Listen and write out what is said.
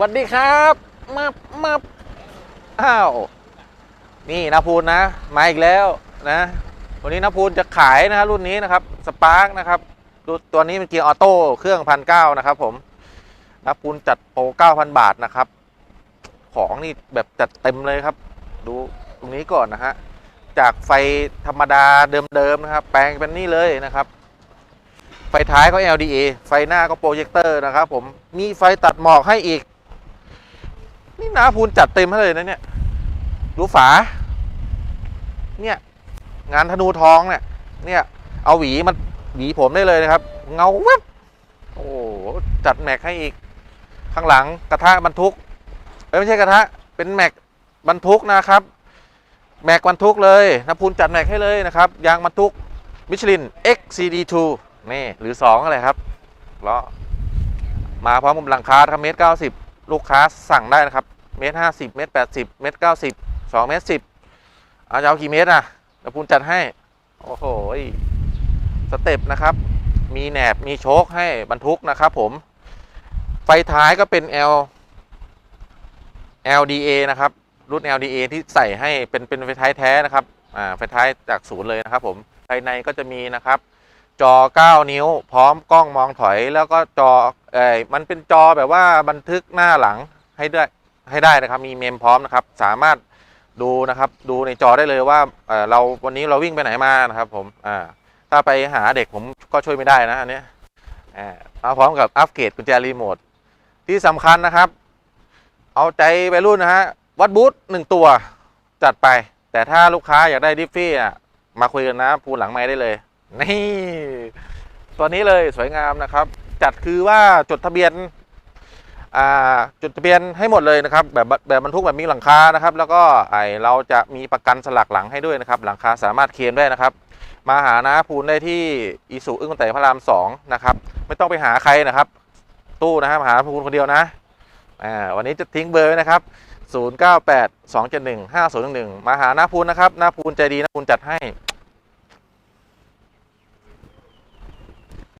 วัสดีครับมามาอ้าว นี่นาพูนนะ มาอีกแล้วนะ วันนี้นาพูนจะขายนะรุ่นนี้นะครับสปาร์กนะครับดูตัวนี้เป็นเกียร์ออโต้เครื่องพันเก้านะครับผมนาพูนจัดโปรเก้าพันบาทนะครับ ของนี่แบบจัดเต็มเลยครับ ดูตรงนี้ก่อนนะฮะ จากไฟธรรมดาเดิมๆนะครับ แปลงเป็นนี่เลยนะครับไฟท้ายก็ LDA ไฟหน้าก็โปรเจคเตอร์นะครับผม มีไฟตัดหมอกให้อีก นี่นาพูนจัดเต็มให้เลยนะเนี่ย ดูฝา เนี่ย งานธนูทองเนี่ย เนี่ย เอาหวีมันหวีผมได้เลยนะครับ เงาแวบโอ้โหจัดแม็กให้อีก ข้างหลังกระทะบรรทุกไม่ใช่กระทะ เป็นแม็กบรรทุกนะครับ แม็กบรรทุกเลยนะพูนจัดแม็กให้เลยนะครับ ยางบรรทุกมิชลิน XCD2 นี่หรือ2อะไรครับล้อมาพร้อมกับหลังคาครับเมตรเก้าสิบ ลูกค้าสั่งได้นะครับเมตรห้าสิบเมตรแปดสิบเมตรเก้าสิบสองเมตรสิบเอาจะเอากี่เมตรอะนะพูนจัดให้ โอ้โหสเต็ปนะครับ มีแหนบมีโชคให้บรรทุกนะครับผม ไฟท้ายก็เป็น L LDA นะครับ รุ่น LDA ที่ใส่ให้เป็นเป็นไฟท้ายแท้นะครับ อ่า ไฟท้ายจากศูนย์เลยนะครับผม ภายในก็จะมีนะครับ จอ 9 นิ้ว พร้อมกล้องมองถอยแล้วก็จอเอ่ยมันเป็นจอแบบว่าบันทึกหน้าหลังให้ได้ให้ได้นะครับ มีเมมพร้อมนะครับ สามารถดูนะครับ ดูในจอได้เลยว่าเอ่อเราวันนี้เราวิ่งไปไหนมานะครับ ผมอ่าถ้าไปหาเด็กผมก็ช่วยไม่ได้นะอันเนี้ยอ่ามาพร้อมกับอัปเกรดกุญแจรีโมทที่สำคัญนะครับ เอาใจไปรุ่นนะฮะวัดบูธหนึ่งตัวจัดไป แต่ถ้าลูกค้าอยากได้ดิฟฟี่อะมาคุยกันนะพูนหลังไม้ได้เลย นี่ตัวนี้เลยสวยงามนะครับ จัดคือว่าจดทะเบียนจดทะเบียนให้หมดเลยนะครับ แบบแบบบรรทุกแบบมีหลังคานะครับ แล้วก็ไอเราจะมีประกันสลักหลังให้ด้วยนะครับ หลังคาสามารถเคลมได้นะครับ มาหานะพูนได้ที่อีสุอึ้งแต่พระรามสองนะครับ ไม่ต้องไปหาใครนะครับ ตู้นะครับมาหาพูนคนเดียวนะอ่าวันนี้จะทิ้งเบอร์ไว้นะครับ 098 271 5011 มาหาหน้าพูนนะครับหน้าพูนใจดีหน้าพูนจัดให้